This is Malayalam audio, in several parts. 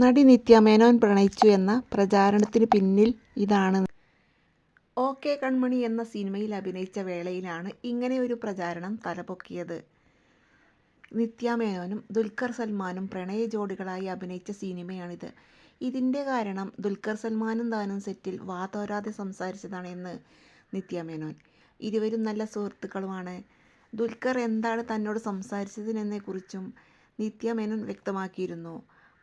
നടി നിത്യ മേനോൻ പ്രണയിച്ചു എന്ന പ്രചാരണത്തിന് പിന്നിൽ ഇതാണ്. ഓക്കെ കൺമണി എന്ന സിനിമയിൽ അഭിനയിച്ച വേളയിലാണ് ഇങ്ങനെ ഒരു പ്രചാരണം തലപൊക്കിയത്. നിത്യ മേനോനും ദുൽഖർ സൽമാനും പ്രണയ ജോഡികളായി അഭിനയിച്ച സിനിമയാണിത്. ഇതിന്റെ കാരണം ദുൽഖർ സൽമാനും താനും സെറ്റിൽ വാതോരാതെ സംസാരിച്ചതാണ് എന്ന് നിത്യ മേനോൻ. ഇരുവരും നല്ല സുഹൃത്തുക്കളുമാണ്. ദുൽഖർ എന്താണ് തന്നോട് സംസാരിച്ചതെന്നതിനെക്കുറിച്ചും നിത്യ മേനോൻ വ്യക്തമാക്കിയിരുന്നു.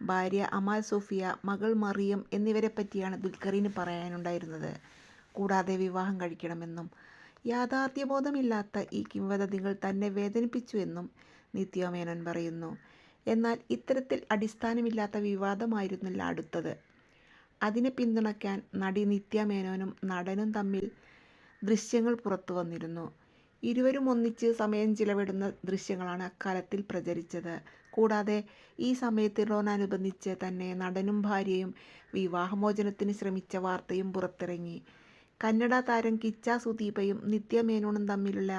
ഭാര്യ അമാൽ സോഫിയ, മകൾ മറിയം എന്നിവരെ എന്നിവരെപ്പറ്റിയാണ് ദുൽഖറിന് പറയാനുണ്ടായിരുന്നത്. കൂടാതെ വിവാഹം കഴിക്കണമെന്നും. യാഥാർത്ഥ്യബോധമില്ലാത്ത ഈ കിംവദന്തികൾ തന്നെ വേദനിപ്പിച്ചു എന്നും നിത്യോമേനോൻ പറയുന്നു. എന്നാൽ ഇത്തരത്തിൽ അടിസ്ഥാനമില്ലാത്ത വിവാദമായിരുന്നില്ല അടുത്തത്. അതിനെ പിന്തുണയ്ക്കാൻ നടി നിത്യ മേനോനും നടനും തമ്മിൽ ദൃശ്യങ്ങൾ പുറത്തുവന്നിരുന്നു. ഇരുവരും ഒന്നിച്ച് സമയം ചിലവിടുന്ന ദൃശ്യങ്ങളാണ് അക്കാലത്തിൽ പ്രചരിച്ചത്. കൂടാതെ ഈ സമയത്തിനോടനുബന്ധിച്ച് തന്നെ നടനും ഭാര്യയും വിവാഹമോചനത്തിന് ശ്രമിച്ച വാർത്തയും പുറത്തിറങ്ങി. കന്നഡ താരം കിച്ച സുദീപയും നിത്യ മേനോനും തമ്മിലുള്ള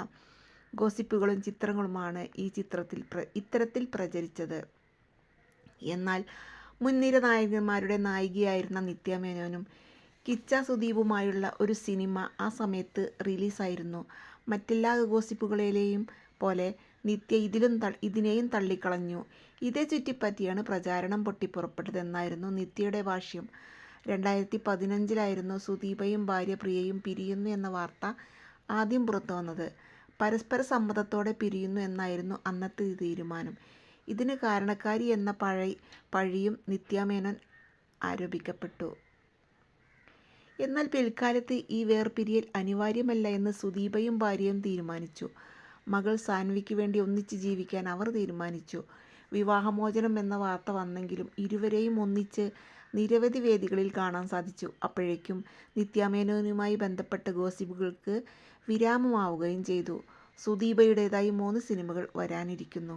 ഗോസിപ്പുകളും ചിത്രങ്ങളുമാണ് ഈ ചിത്രത്തിൽ ഇത്തരത്തിൽ പ്രചരിച്ചത്. എന്നാൽ മുൻനിര നായകന്മാരുടെ നായികയായിരുന്ന നിത്യ മേനോനും കിച്ച സുദീപുമായുള്ള ഒരു സിനിമ ആ സമയത്ത് റിലീസായിരുന്നു. മറ്റെല്ലാ ഗോസിപ്പുകളിലെയും പോലെ നിത്യ ഇതിലും ഇതിനെയും തള്ളിക്കളഞ്ഞു. ഇതേ ചുറ്റിപ്പറ്റിയാണ് പ്രചാരണം പൊട്ടിപ്പുറപ്പെട്ടതെന്നായിരുന്നു നിത്യയുടെ ഭാഷ്യം. രണ്ടായിരത്തി പതിനഞ്ചിലായിരുന്നു സുദീപയും ഭാര്യ പ്രിയയും പിരിയുന്നു എന്ന വാർത്ത ആദ്യം പുറത്തു വന്നത് പരസ്പര സമ്മതത്തോടെ പിരിയുന്നു എന്നായിരുന്നു അന്നത്തെ തീരുമാനം. ഇതിന് കാരണക്കാരി എന്ന പഴിയും നിത്യാമേനോൻ ആരോപിക്കപ്പെട്ടു. എന്നാൽ പിൽക്കാലത്ത് ഈ വേർപിരിയൽ അനിവാര്യമല്ല എന്ന് സുദീപയും ഭാര്യയും തീരുമാനിച്ചു. മകൾ സാൻവിക്ക് വേണ്ടി ഒന്നിച്ച് ജീവിക്കാൻ അവർ തീരുമാനിച്ചു. വിവാഹമോചനം എന്ന വാർത്ത വന്നെങ്കിലും ഇരുവരെയും ഒന്നിച്ച് നിരവധി വേദികളിൽ കാണാൻ സാധിച്ചു. അപ്പോഴേക്കും നിത്യാമേനോനുമായി ബന്ധപ്പെട്ട ഗോസിപ്പുകൾക്ക് വിരാമമാവുകയും ചെയ്തു. സുദീപയുടേതായി മൂന്ന് സിനിമകൾ വരാനിരിക്കുന്നു.